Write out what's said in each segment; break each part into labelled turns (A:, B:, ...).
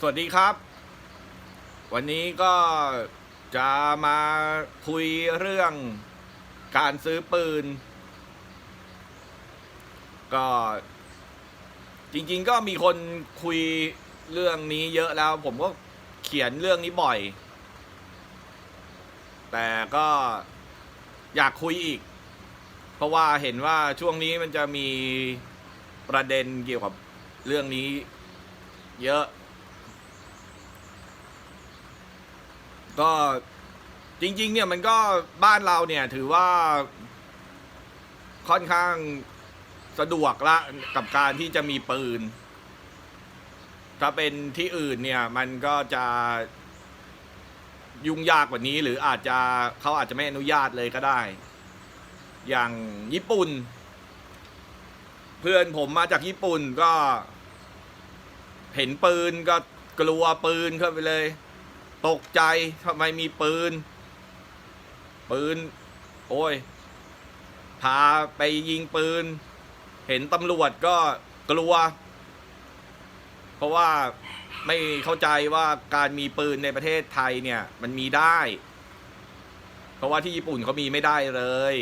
A: สวัสดีครับ วันนี้ก็จะมาคุยเรื่องการซื้อปืน ก็จริงๆก็มีคนคุยเรื่องนี้เยอะแล้ว ผมก็เขียนเรื่องนี้บ่อย แต่ก็อยากคุยอีก เพราะว่าเห็นว่าช่วงนี้มันจะมีประเด็นเกี่ยวกับเรื่องนี้เยอะ ก็จริง ๆ เนี่ยมันก็บ้านเราเนี่ยถือว่าค่อนข้างสะดวกละกับการที่จะมีปืน ถ้าเป็นที่อื่นเนี่ยมันก็จะยุ่งยากกว่านี้ หรืออาจจะเขาอาจจะไม่อนุญาตเลยก็ได้ อย่างญี่ปุ่น เพื่อนผมมาจากญี่ปุ่นก็ เห็นปืนก็กลัวปืนเข้าไปเลย ตกใจทำไมมีปืน ปืน โอ้ย พาไปยิงปืน เห็นตำรวจก็กลัว เพราะว่าไม่เข้าใจว่าการมีปืนในประเทศไทยเนี่ย มันมีได้ เพราะว่าที่ญี่ปุ่นเขามีไม่ได้เลย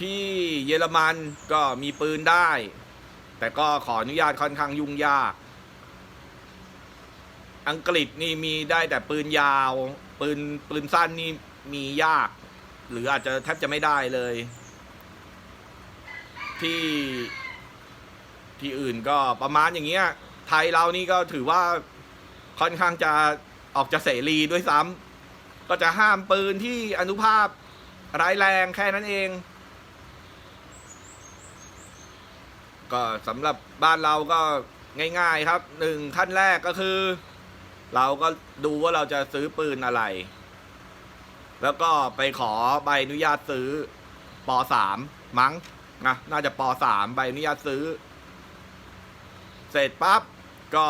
A: ที่เยอรมันก็มีปืนได้ แต่ก็ขออนุญาตค่อนข้างยุ่งยาก อังกฤษนี่มีได้แต่ปืนยาว ปืนปืนสั้นนี่มียาก หรืออาจจะแทบจะไม่ได้เลย ที่ที่อื่นก็ประมาณอย่างเงี้ย ไทยเรานี่ก็ถือว่าค่อนข้างจะออกจะเสรีด้วยซ้ำก็จะห้ามปืนที่อนุภาพร้ายแรงแค่นั้นเอง ก็สำหรับบ้านเราก็ง่าย ๆครับหนึ่งขั้นแรกก็คือ เราก็ดูว่าเราจะซื้อปืนอะไร แล้วก็ไปขอใบอนุญาตซื้อปสามมั้งนะน่าจะปสามใบอนุญาตซื้อ เสร็จปั๊บก็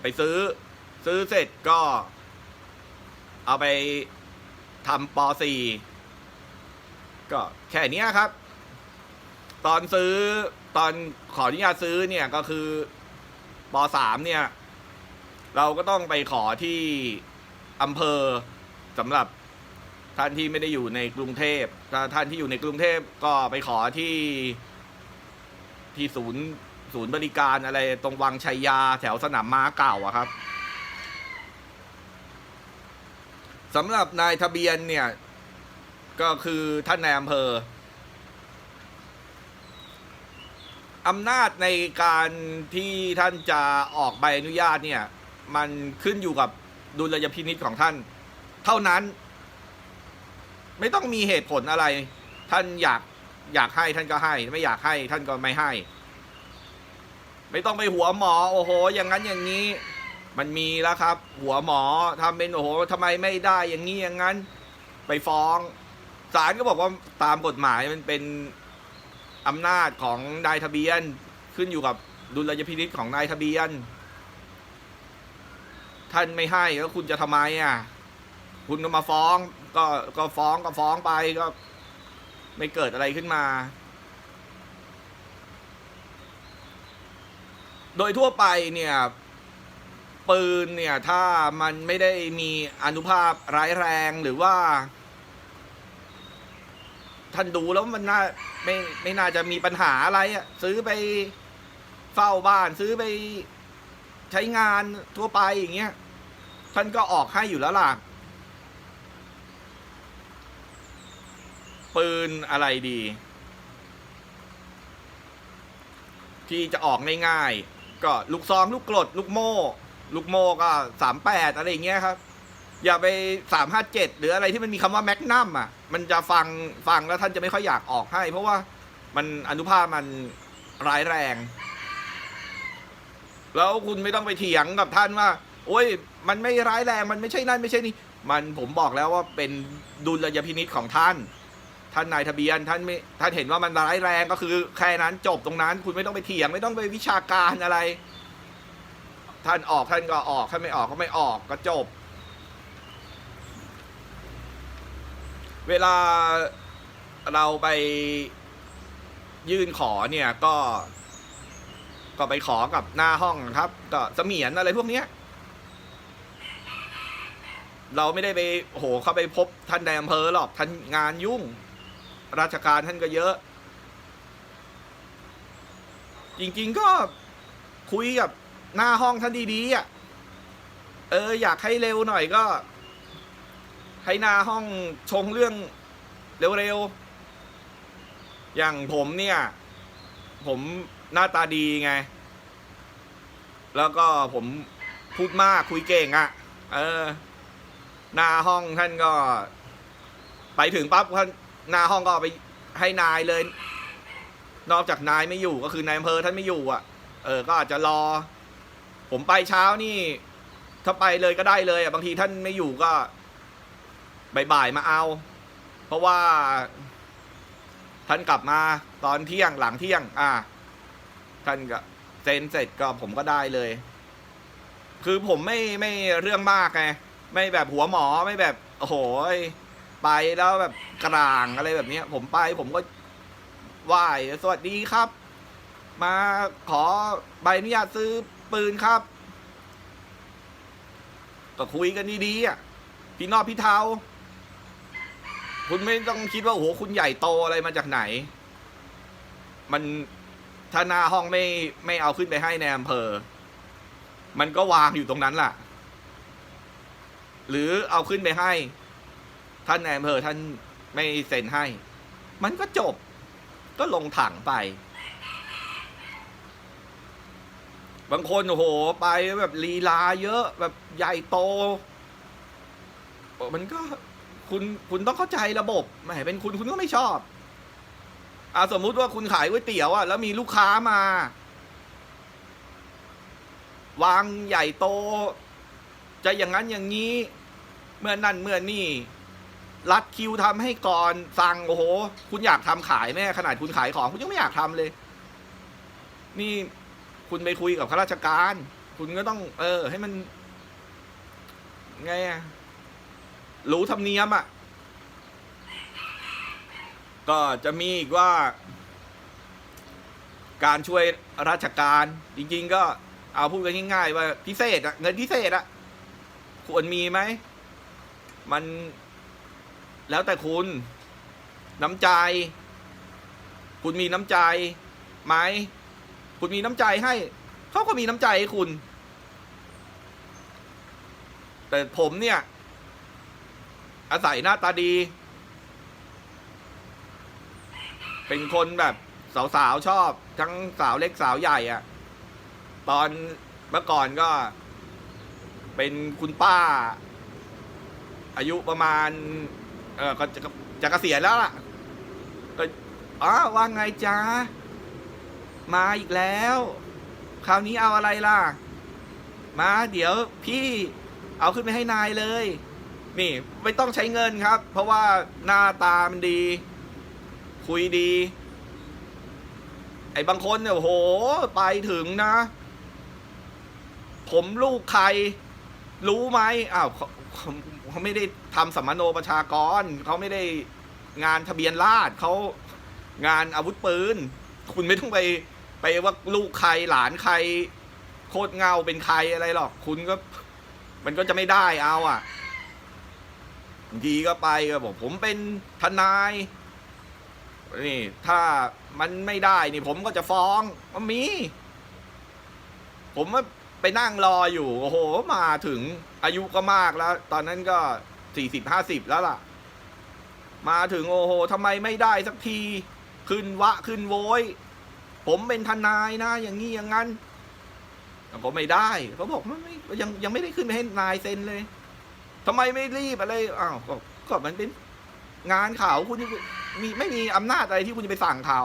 A: ไปซื้อ ซื้อเสร็จก็ เอาไปทำปสี่ก็แค่นี้ครับ ตอนซื้อตอนขออนุญาตซื้อเนี่ยก็คือปสามเนี่ย เราก็ต้องไปขอที่อำเภอสำหรับท่านที่ไม่ได้อยู่ในกรุงเทพถ้าท่านที่อยู่ในกรุงเทพก็ไปขอที่ที่ศูนย์ศูนย์บริการอะไรตรงวังชัยยาแถวสนามม้าเก่าอะครับสำหรับนายทะเบียนเนี่ย ก็คือท่านนายอำเภออำนาจในการที่ท่านจะออกใบอนุญาตเนี่ย มันขึ้นอยู่กับดุลยพินิษของท่าน เท่านั้น ไม่ต้องมีเหตุผลอะไร ท่านอยากอยากให้ท่านก็ให้ ไม่อยากให้ท่านก็ไม่ให้ ไม่ต้องไปหัวหมอ โอ้โห อย่างนั้นอย่างนี้ มันมีแล้วครับ หัวหมอทำเป็นโอ้โหทำไมไม่ได้อย่างนี้อย่างนั้น ไปฟ้องศาลก็บอกว่าตามกฎหมายมันเป็นอำนาจของนายทะเบียนขึ้นอยู่กับดุลยพินิษของนายทะเบียน ท่านไม่ให้แล้วคุณจะทำไมอะ คุณก็มาฟ้อง ก็ก็ฟ้องก็ฟ้องไปก็ ไม่เกิดอะไรขึ้นมา โดยทั่วไปเนี่ยปืนเนี่ยถ้ามันไม่ได้มีอนุภาพร้ายแรงหรือว่า ท่านดูแล้วมันน่าไม่ไม่น่าจะมีปัญหาอะไรอะซื้อไปเฝ้าบ้านซื้อไปใช้งานทั่วไปอย่างเงี้ย ท่านก็ออกให้อยู่แล้วล่ะ ปืนอะไรดี ที่จะออกง่ายๆก็ลูกซองลูกกรดลูกโม่ ลูกโม่ก็สามแปดอะไรอย่างเงี้ยครับ อย่าไปสามห้าเจ็ดหรืออะไรที่มันมีคำว่าแมกนัมอะ มันจะฟังฟังแล้วท่านจะไม่ค่อยอยากออกให้ เพราะว่ามันอนุภาพมันร้ายแรง แล้วคุณไม่ต้องไปเถียงกับท่านว่า โอ้ย มันไม่ร้ายแรง มันไม่ใช่นั่นไม่ใช่นี่ มันผมบอกแล้วว่าเป็นดุลยพินิษของท่าน ท่านนายทะเบียนท่านไม่ท่านเห็นว่ามันร้ายแรงก็คือแค่นั้นจบตรงนั้น คุณไม่ต้องไปเถียงไม่ต้องไปวิชาการอะไร ท่านออกท่านก็ออกท่านไม่ออกก็ไม่ออกก็จบ เวลาเราไปยื่นขอเนี่ยก็ ก็ไปขอกับหน้าห้องครับ ก็เสมียนอะไรพวกเนี้ย เราไม่ได้ไปโอ้โหเข้าไปพบท่านในอำเภอหรอกท่านงานยุ่ง ราชการท่านก็เยอะ จริงๆก็คุยกับหน้าห้องท่านดีๆอะเออ อยากให้เร็วหน่อยก็ ให้หน้าห้องชงเรื่องเร็วๆ อย่างผมเนี่ย ผมหน้าตาดีไง แล้วก็ผมพูดมากคุยเก่งอะ่ะ เออ หน้าห้องท่านก็ ไปถึงปั๊บท่านหน้าห้องก็ไปให้นายเลย นอกจากนายไม่อยู่ก็คือนายอำเภอท่านไม่อยู่อะ เออ ก็อาจจะรอ ผมไปเช้านี่ ถ้าไปเลยก็ได้เลยอะบางทีท่านไม่อยู่ก็บ่ายๆมาเอา เพราะว่า ท่านกลับมาตอนเที่ยงหลังเที่ยง อ่า ท่านก็เซ็นเสร็จก็ผมก็ได้เลย คือผมไม่ไม่เรื่องมากไง ไม่แบบหัวหมอไม่แบบโอ้โหยไปแล้วแบบกลางอะไรแบบเนี้ยผมไปผมก็ไหว้สวัสดีครับ มาขอใบอนุญาตซื้อปืนครับ ก็คุยกันดีๆอะพี่นอกพี่เทาคุณไม่ต้องคิดว่าโอ้โหคุณใหญ่โตอะไรมาจากไหน มันถ้าหน้าห้องไม่ไม่เอาขึ้นไปให้ในอำเภอ มันก็วางอยู่ตรงนั้นล่ะ หรือเอาขึ้นไปให้ ท่านในอำเภอท่านไม่เซ็นให้ มันก็จบ ก็ลงถังไป บางคนโอ้โห ไปแบบลีลาเยอะแบบใหญ่โต มันก็คุณคุณต้องเข้าใจระบบแหมเป็นคุณคุณก็ไม่ชอบอ่าสมมุติว่าคุณขายก๋วยเตี๋ยวอะแล้วมีลูกค้ามา วางใหญ่โต จะอย่างนั้นอย่างนี้ เมื่อนั่นเมื่อนี่ รัดคิวทำให้ก่อนสั่งโอ้โห คุณอยากทำขายแม่ขนาดคุณขายของคุณยังไม่อยากทำเลย นี่คุณไปคุยกับข้าราชการ คุณก็ต้อง เออ ให้มัน ไงอะรู้ธรรมเนียมอะ่ะ ก็จะมีอีกว่า การช่วยราชการ จริง ๆ ก็เอาพูดกันง่ายๆว่าพิเศษอะเงินพิเศษอะ ควรมีไหม มันแล้วแต่คุณ น้ำใจ คุณมีน้ำใจไหม คุณมีน้ำใจให้ เขาก็มีน้ำใจให้คุณ แต่ผมเนี่ย อาศัยหน้าตาดี เป็นคนแบบสาวๆชอบ ทั้งสาวเล็กสาวใหญ่อะตอนเมื่อก่อนก็ เป็นคุณป้า อายุประมาณ เออก็จะจะเกษียณแล้วล่ะก็อ๋อว่าไงจ๊ะมาอีกแล้ว คราวนี้เอาอะไรล่ะ มาเดี๋ยวพี่เอาขึ้นไปให้นายเลย นี่ ไม่ต้องใช้เงินครับ เพราะว่าหน้าตามันดี คุยดี ไอ้บางคนเนี่ยโห ไปถึงนะ ผมลูกใคร รู้ไหมอ้าวเขาเขาเขาไม่ได้ทำสัมมโนประชากร เขาไม่ได้งานทะเบียนราษฎร์เขางานอาวุธปืน คุณไม่ต้องไปไปว่าลูกใครหลานใคร โคตรเงาเป็นใครอะไรหรอก คุณก็ มันก็จะไม่ได้เอาอะบางทีก็ไปก็บอกผมเป็นทนาย นี่ ถ้ามันไม่ได้นี่ผมก็จะฟ้องมันมี ผมว่า ไปนั่งรออยู่ โอ้โห มาถึงอายุก็มากแล้ว ตอนนั้นก็สี่สิบห้าสิบแล้วล่ะ มาถึงโอ้โหทำไมไม่ได้สักที ขึ้นวะขึ้นโวย ผมเป็นทนายนะ อย่างนี้อย่างนั้นก็ไม่ได้เขาบอกมันไม่ยังยังไม่ได้ขึ้นไปให้นายเซ็นเลยทำไมไม่รีบอะไรอ้าวก็ก็มันเป็นงานเขาคุณมีไม่มีอำนาจอะไรที่คุณจะไปสั่งเขา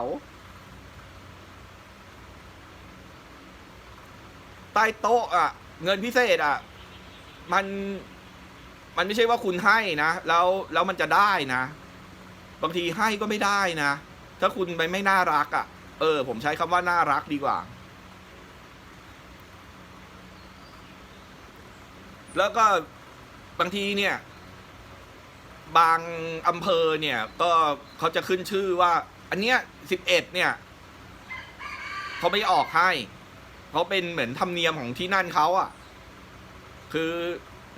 A: ใต้โต๊ะอะ เงินพิเศษอะ มันมันไม่ใช่ว่าคุณให้นะแล้วแล้วมันจะได้นะ บางทีให้ก็ไม่ได้นะ ถ้าคุณไปไม่น่ารักอะ่ะ เออ ผมใช้คำว่าน่ารักดีกว่า แล้วก็บางทีเนี่ย บางอำเภอเนี่ย ก็เขาจะขึ้นชื่อว่า อันเนี้ยสิบเอ็ดเนี่ยเขาไม่ออกให้ เขาเป็นเหมือนธรรมเนียมของที่นั่นเขาอะ คือ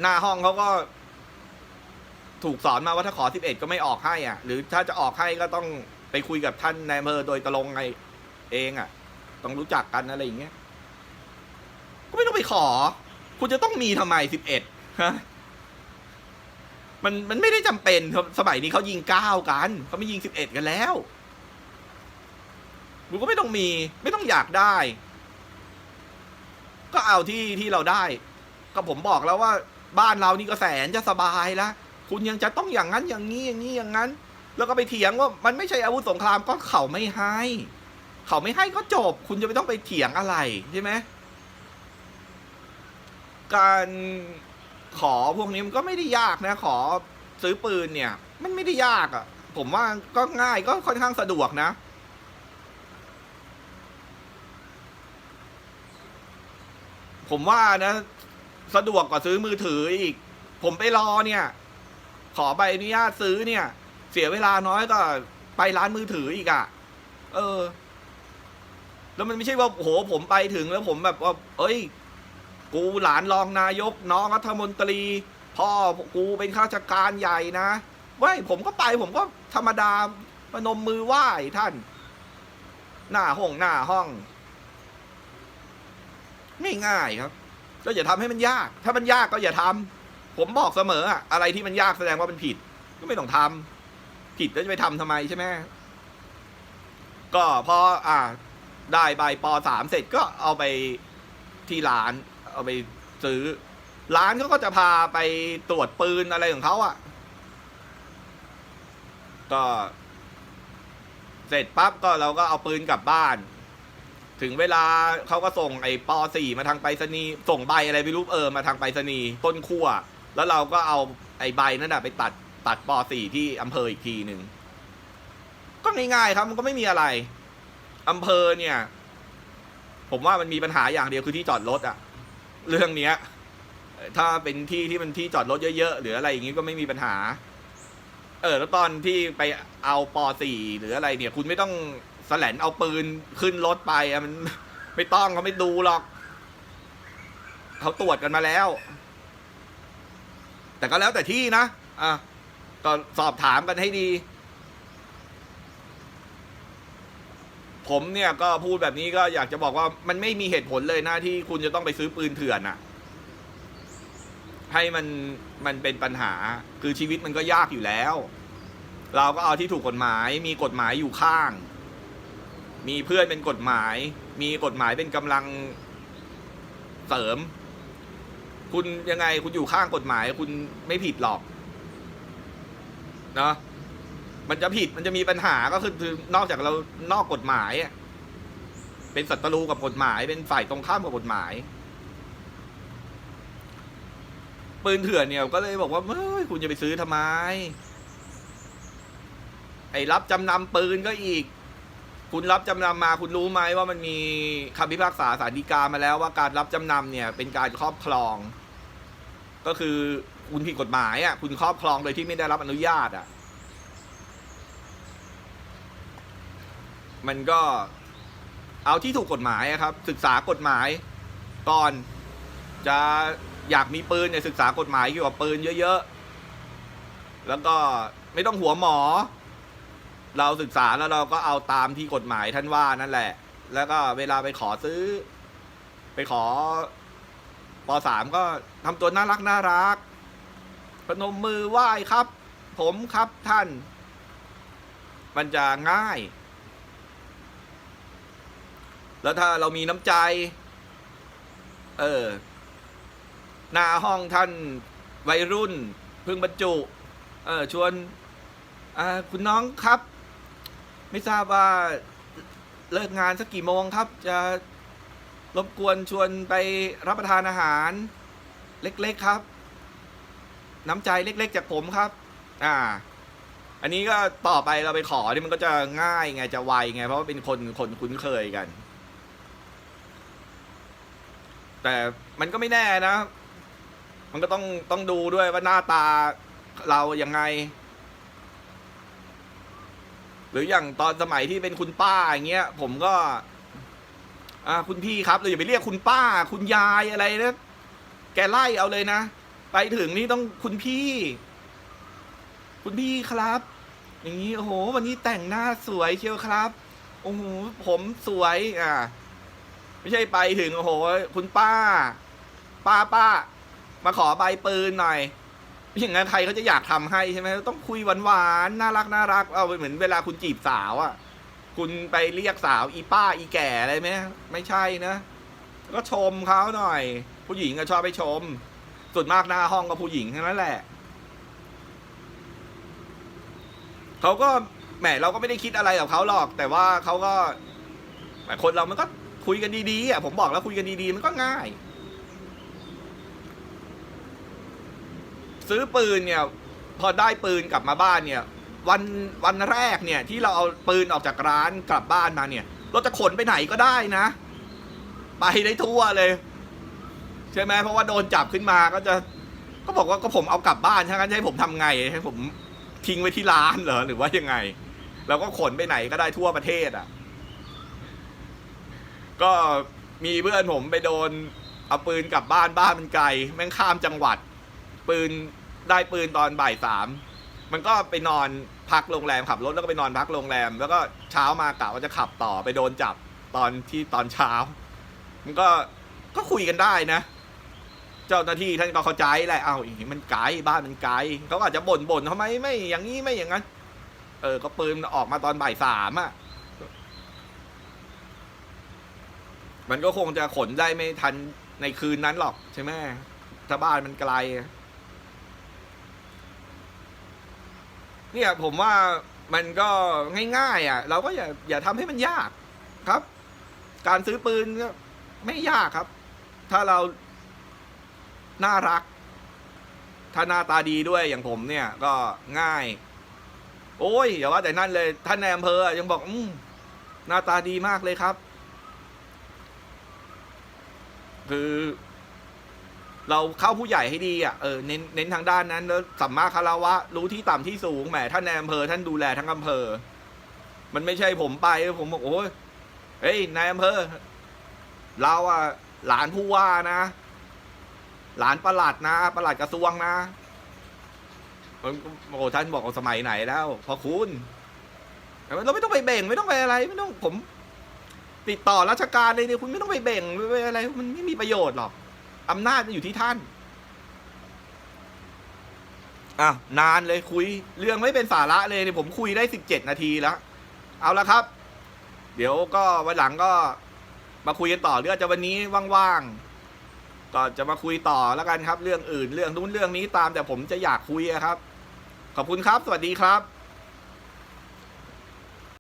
A: หน้าห้องเขาก็ ถูกสอนมาว่าถ้าขอสิบเอ็ดก็ไม่ออกให้อะ หรือถ้าจะออกให้ก็ต้องไปคุยกับท่านนายอำเภอโดยตรงไงเองอะ ต้องรู้จักกันอะไรอย่างเงี้ยก็ไม่ต้องไปขอ คุณจะต้องมีทำไมสิบเอ็ดฮะมันมันไม่ได้จำเป็นครับสมัยนี้เขายิงเก้ากันเขาไม่ยิงสิบเอ็ดกันแล้วคุณก็ไม่ต้องมี ไม่ต้องอยากได้ ก็เอาที่ที่เราได้ ก็ผมบอกแล้วว่าบ้านเรานี่ก็แสนจะสบายแล้วคุณยังจะต้องอย่างนั้นอย่างนี้อย่างนี้อย่างนั้น แล้วก็ไปเถียงว่ามันไม่ใช่อาวุธสงครามก็เขาไม่ให้ เขาไม่ให้ก็จบ คุณจะไม่ต้องไปเถียงอะไรใช่ไหมการขอพวกนี้มันก็ไม่ได้ยากนะ ขอซื้อปืนเนี่ย มันไม่ได้ยากอะ่ะ ผมว่าก็ง่ายก็ค่อนข้างสะดวกนะ ผมว่านะ สะดวกกว่าซื้อมือถืออีก ผมไปรอเนี่ย ขอใบอนุญาตซื้อเนี่ย เสียเวลาน้อยก็ไปร้านมือถืออีกอะ่ะ เออ แล้วมันไม่ใช่ว่าโหผมไปถึงแล้วผมแบบว่าเอ้ย กูหลานรองนายก น้องรัฐมนตรี พ่อกูเป็นข้าราชการใหญ่นะเว้ยผมก็ไปผมก็ธรรมดาประนมมือไหว้ท่าน หน้าห้องหน้าห้อง ง่ายๆครับ ก็อย่าทำให้มันยาก ถ้ามันยากก็อย่าทำผมบอกเสมออะอะไรที่มันยากแสดงว่ามันผิด ก็ไม่ต้องทำผิดแล้วจะไปทำทำไมใช่ไหมก็พออ่า ได้ใบปสามเสร็จก็เอาไปที่ร้าน เอาไปซื้อ ร้านเขาก็จะพาไปตรวจปืนอะไรของเขาอะ่ะ ก็ เสร็จปั๊บก็เราก็เอาปืนกลับบ้าน ถึงเวลาเขาก็ส่งไอ้ปอสี่มาทางไปรษณีย์ส่งใบอะไรไม่รู้เออมาทางไปรษณีย์ต้นขั้วแล้วเราก็เอาไอ้ใบนั่นน่ะไปตัดตัดปอสี่ที่อำเภออีกทีหนึ่งก็ง่ายๆครับมันก็ไม่มีอะไรอำเภอเนี่ย ผมว่ามันมีปัญหาอย่างเดียวคือที่จอดรถอะเรื่องเนี้ย ถ้าเป็นที่ที่มันที่จอดรถเยอะๆหรืออะไรอย่างงี้ก็ไม่มีปัญหา เออ แล้วตอนที่ไปเอาปอสี่หรืออะไรเนี่ย คุณไม่ต้อง แสลนเอาปืนขึ้นรถไปอะมันไม่ต้องเขาไม่ดูหรอก เขาตรวจกันมาแล้ว แต่ก็แล้วแต่ที่นะอะก็สอบถามกันให้ดี ผมเนี่ยก็พูดแบบนี้ก็อยากจะบอกว่ามันไม่มีเหตุผลเลยนะที่คุณจะต้องไปซื้อปืนเถื่อนอะให้มันมันเป็นปัญหาคือชีวิตมันก็ยากอยู่แล้ว เราก็เอาที่ถูกกฎหมายมีกฎหมายอยู่ข้าง มีเพื่อนเป็นกฎหมาย มีกฎหมายเป็นกำลังเสริม คุณยังไงคุณอยู่ข้างกฎหมาย คุณไม่ผิดหรอกเนาะมันจะผิดมันจะมีปัญหาก็คือคือนอกจากเรานอกกฎหมายเป็นศัตรูกับกฎหมาย เป็นฝ่ายตรงข้ามกับกฎหมายปืนเถื่อนเนี่ยก็เลยบอกว่าเฮ้ยคุณจะไปซื้อทำไม ไอ้รับจำนำปืนก็อีก คุณรับจำนำมาคุณรู้ไหมว่ามันมีคำพิพากษาศาลฎีกามาแล้วว่าการรับจำนำเนี่ยเป็นการครอบครอง ก็คือคุณผิดกฎหมายอะคุณครอบครองโดยที่ไม่ได้รับอนุญาตอะมันก็เอาที่ถูกกฎหมายครับ ศึกษากฎหมายก่อนจะอยากมีปืนเนี่ยศึกษากฎหมายเกี่ยวกับปืนเยอะๆ แล้วก็ไม่ต้องหัวหมอ เราศึกษาแล้วเราก็เอาตามที่กฎหมายท่านว่านั่นแหละ แล้วก็เวลาไปขอซื้อ ไปขอปสามก็ทำตัวน่ารักน่ารักพนมมือไหว้ครับ ผมครับท่าน มันจะง่าย แล้วถ้าเรามีน้ำใจ เออ หน้าห้องท่านวัยรุ่นเพิ่งบรรจุ เออชวน อ่า คุณน้องครับ ไม่ทราบว่าเลิกงานสักกี่โมงครับ จะรบกวนชวนไปรับประทานอาหาร เล็กๆครับ น้ำใจเล็ก ๆ จากผมครับ อ่า อันนี้ก็ต่อไปเราไปขอที่มันก็จะง่ายไงจะไวไง เพราะว่าเป็นคนคนคุ้นเคยกัน แต่มันก็ไม่แน่นะ มันก็ต้องต้องดูด้วยว่าหน้าตาเรายังไง หรืออย่างตอนสมัยที่เป็นคุณป้าอย่างเงี้ยผมก็อ่าคุณพี่ครับเราอย่าไปเรียกคุณป้า คุณยายอะไรนะแกไล่เอาเลยนะ ไปถึงนี่ต้องคุณพี่ คุณพี่ครับ อย่างนี้โอ้โห วันนี้แต่งหน้าสวยเชียวครับโอ้โหผมสวยอ่าไม่ใช่ไปถึงโอ้โห คุณป้า ป้าป้า มาขอใบปืนหน่อย อย่างนั้นใครเขาจะอยากทำให้ใช่ไหมต้องคุยหวานๆน่ารักน่ารักเอาเหมือนเวลาคุณจีบสาวอะ่ะ คุณไปเรียกสาวอีป้าอีแก่อะไรไหมไม่ใช่นะ ก็ชมเขาหน่อย ผู้หญิงก็ชอบไปชม ส่วนมากหน้าห้องก็ผู้หญิงทั้งนั้นแหละเขาก็แหมเราก็ไม่ได้คิดอะไรกับเขาหรอก แต่ว่าเขาก็แหมคนเรามันก็คุยกันดีๆอะผมบอกแล้วคุยกันดีๆ มันก็ง่าย ซื้อปืนเนี่ยพอได้ปืนกลับมาบ้านเนี่ยวันวันแรกเนี่ยที่เราเอาปืนออกจากร้านกลับบ้านมาเนี่ย เราจะขนไปไหนก็ได้นะ ไปได้ทั่วเลย ใช่ไหมเพราะว่าโดนจับขึ้นมาก็จะ ก็บอกว่าก็ผมเอากลับบ้านใช่ไหมให้ผมทำไงให้ผมทิ้งไว้ที่ร้านเหรอหรือว่ายังไงเราก็ขนไปไหนก็ได้ทั่วประเทศอะ ก็มีเพื่อนผมไปโดนเอาปืนกลับบ้านบ้านมันไกลแม่งข้ามจังหวัด ปืนได้ปืนตอนบ่ายสามมันก็ไปนอนพักโรงแรมขับรถแล้วก็ไปนอนพักโรงแรม แล้วก็เช้ามากะว่าจะขับต่อไปโดนจับตอนที่ตอนเช้า มันก็ก็คุยกันได้นะ เจ้าหน้าที่ท่านก็เข้าใจแหละเอาอย่างนี้มันไกลบ้านมันไกลเขาอาจจะบ่นบ่นทำไมไม่อย่างนี้ไม่อย่างนั้น เออ ก็ปืนออกมาตอนบ่ายสามอะมันก็คงจะขนได้ไม่ทันในคืนนั้นหรอกใช่ไหมถ้าบ้านมันไกล เนี่ยผมว่ามันก็ง่ายๆอะ เราก็อย่าอย่าทำให้มันยากครับ การซื้อปืนก็ไม่ยากครับ ถ้าเราน่ารัก ถ้าหน้าตาดีด้วยอย่างผมเนี่ยก็ง่าย โอ้ยอย่าว่าแต่นั่นเลย ท่านในอำเภอยังบอกอืมหน้าตาดีมากเลยครับ คือ เราเข้าผู้ใหญ่ให้ดีอะเออเน้นเน้นทางด้านนั้นแล้วสัมมาคารวะ รู้ที่ต่ำที่สูงแหมท่านในอำเภอท่านดูแลทั้งอำเภอ มันไม่ใช่ผมไปผมบอกโอ้ยเฮ้ยนายอำเภอ เราอะหลานผู้ว่านะ หลานประหลัดนะประหลัดกระทรวงนะมันโอ้ท่านบอกสมัยไหนแล้วพอคุณเราไม่ต้องไปเบ่งไม่ต้องไปอะไร ไม่ต้องผม ติดต่อราชการเลยเนี่ยคุณไม่ต้องไปเบ่งไปอะไร มันไม่มีประโยชน์หรอก อำนาจมันอยู่ที่ท่านอะนานเลยคุย เรื่องไม่เป็นสาระเลยเนี่ยผมคุยได้สิบเจ็ดนาทีแล้ว เอาละครับ เดี๋ยวก็วันหลังก็มาคุยกันต่อเรื่องจะวันนี้ว่างๆก็จะมาคุยต่อแล้วกันครับ เรื่องอื่นเรื่องนู้นเรื่องนี้ตามแต่ผมจะอยากคุยครับ ขอบคุณครับ สวัสดีครับ